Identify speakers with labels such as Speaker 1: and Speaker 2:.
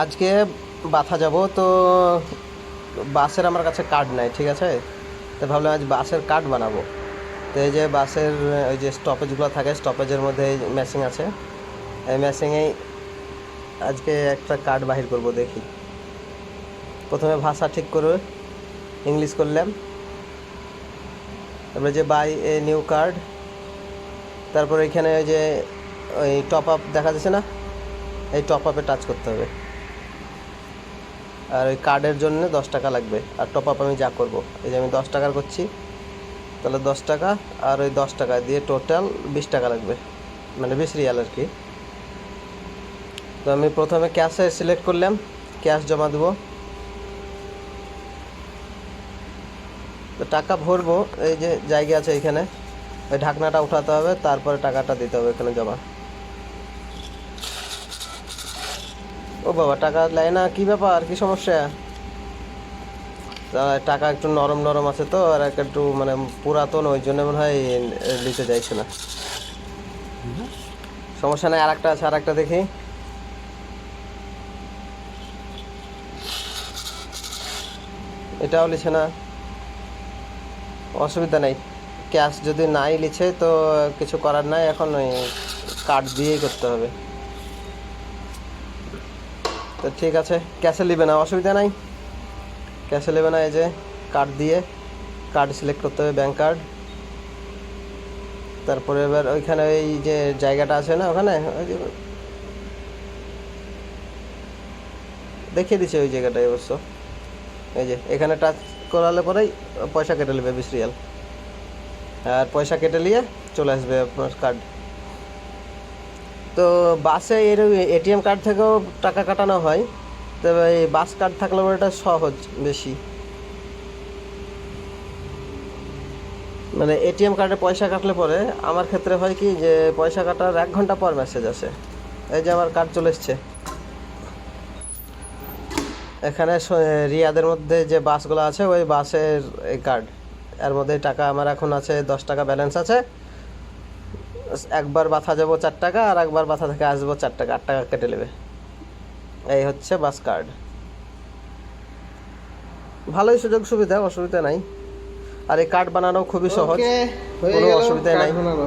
Speaker 1: আজকে বাথা যাব, তো বাসের আমার কাছে কার্ড নাই, ঠিক আছে? তো ভাবলাম আজ বাসের কার্ড বানাবো। তো এই যে বাসের, ওই যে স্টপেজগুলো থাকে স্টপেজের মধ্যে ম্যাচিং আছে। এই ম্যাচিংয়েই আজকে একটা কার্ড বাহির করব, দেখি। প্রথমে ভাষা ঠিক করে ইংলিশ করলাম। তারপরে যে বাই এ নিউ কার্ড তারপরে এখানে ওই যে ওই টপ আপ দেখা যাচ্ছে না? এই টপ আপে টাচ করতে হবে। আর ওই কার্ডের জন্য দশ টাকা লাগবে। আর টপ আপ আমি যা করব, এই যে আমি দশ টাকার করছি, তাহলে দশ টাকা, আর ওই দশ টাকা দিয়ে টোটাল বিশ টাকা লাগবে। মানে বিশ রিয়াল আর কি। তো আমি প্রথমে ক্যাশে সিলেক্ট করলাম ক্যাশ জমা দেবো। তো টাকা ভরবো, এই যে জায়গা আছে এখানে, ওই ঢাকনাটা উঠাতে হবে, তারপরে টাকাটা দিতে হবে এখানে জমা। ও বাবা, টাকা নেয় না, কি ব্যাপার? কি সমস্যা? টাকা একটু নরম নরম আছে তো, আর এক একটু মানে পুরাতন, ওই জন্য মনে হয় নিতে চাইছে না। সমস্যা নেই আর একটা আছে আর একটা দেখি। এটাও লিছে না। অসুবিধা নেই। ক্যাশ যদি নাই লিছে, তো কিছু করার নাই, এখন কার্ড দিয়েই করতে হবে। তো ঠিক আছে, ক্যাশে নেবে না, অসুবিধা নাই। ক্যাশে নেবে না, এই যে কার্ড দিয়ে কার্ড সিলেক্ট করতে হবে ব্যাঙ্ক কার্ড তারপরে এবার ওইখানে এই যে জায়গাটা আছে না, ওখানে? ওই যে দেখিয়ে দিচ্ছে ওই জায়গাটায় অবশ্য। এই যে, এখানে টাচ করালে পরেই পয়সা কেটে নেবে, বিশ রিয়াল। আর পয়সা কেটে নিয়ে চলে আসবে আপনার কার্ড তো বাসে এর এটিএম কার্ড থেকেও টাকা কাটানো হয় তবে এই বাস কার্ড থাকলে এটা সহজ বেশি। মানে এটিএম কার্ডে পয়সা কাটলে পরে, আমার ক্ষেত্রে হয় কি যে পয়সা কাটার এক ঘণ্টা পর মেসেজ আসে। এই যে আমার কার্ড চলে এসছে। এখানে রিয়াদের মধ্যে যে বাসগুলো আছে, ওই বাসের কার্ড এর মধ্যে টাকা আমার এখন আছে, দশ টাকা ব্যালেন্স আছে। একবার বাথা যাব চার টাকা আর একবার বাথা থেকে আসব চার টাকা আট টাকা কেটে নেবে। এই হচ্ছে বাস কার্ড। ভালোই সুযোগ সুবিধা অসুবিধা নাই। আর এই কার্ড বানানো খুবই সহজ। কোনো অসুবিধা নাই।
Speaker 2: বানানো।